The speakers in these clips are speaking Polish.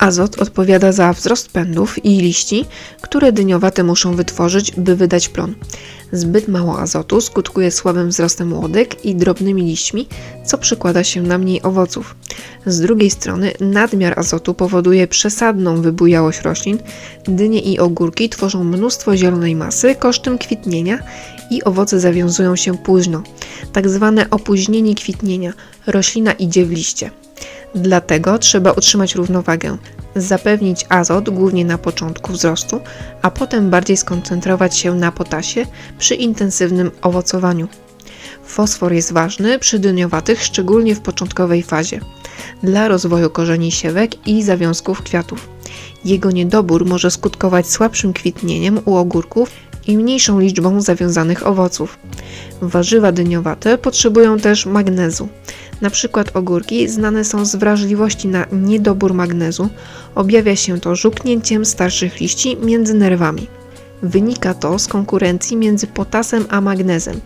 Azot odpowiada za wzrost pędów i liści, które dyniowate muszą wytworzyć, by wydać plon. Zbyt mało azotu skutkuje słabym wzrostem łodek i drobnymi liśćmi, co przekłada się na mniej owoców. Z drugiej strony nadmiar azotu powoduje przesadną wybujałość roślin. Dynie i ogórki tworzą mnóstwo zielonej masy kosztem kwitnienia i owoce zawiązują się późno. Tak zwane opóźnienie kwitnienia. Roślina idzie w liście. Dlatego trzeba utrzymać równowagę, zapewnić azot głównie na początku wzrostu, a potem bardziej skoncentrować się na potasie przy intensywnym owocowaniu. Fosfor jest ważny przy dyniowatych, szczególnie w początkowej fazie, dla rozwoju korzeni siewek i zawiązków kwiatów. Jego niedobór może skutkować słabszym kwitnieniem u ogórków i mniejszą liczbą zawiązanych owoców. Warzywa dyniowate potrzebują też magnezu. Na przykład ogórki znane są z wrażliwości na niedobór magnezu. Objawia się to żółknięciem starszych liści między nerwami. Wynika to z konkurencji między potasem a magnezem.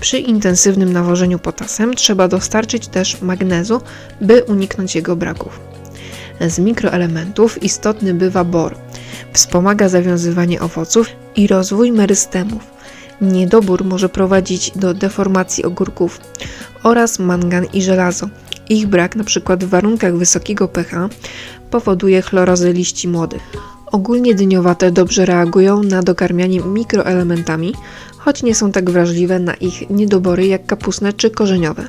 Przy intensywnym nawożeniu potasem trzeba dostarczyć też magnezu, by uniknąć jego braków. Z mikroelementów istotny bywa bor. Wspomaga zawiązywanie owoców i rozwój merystemów. Niedobór może prowadzić do deformacji ogórków oraz mangan i żelazo. Ich brak, np. w warunkach wysokiego pH, powoduje chlorozę liści młodych. Ogólnie dyniowate dobrze reagują na dokarmianie mikroelementami, choć nie są tak wrażliwe na ich niedobory jak kapustne czy korzeniowe.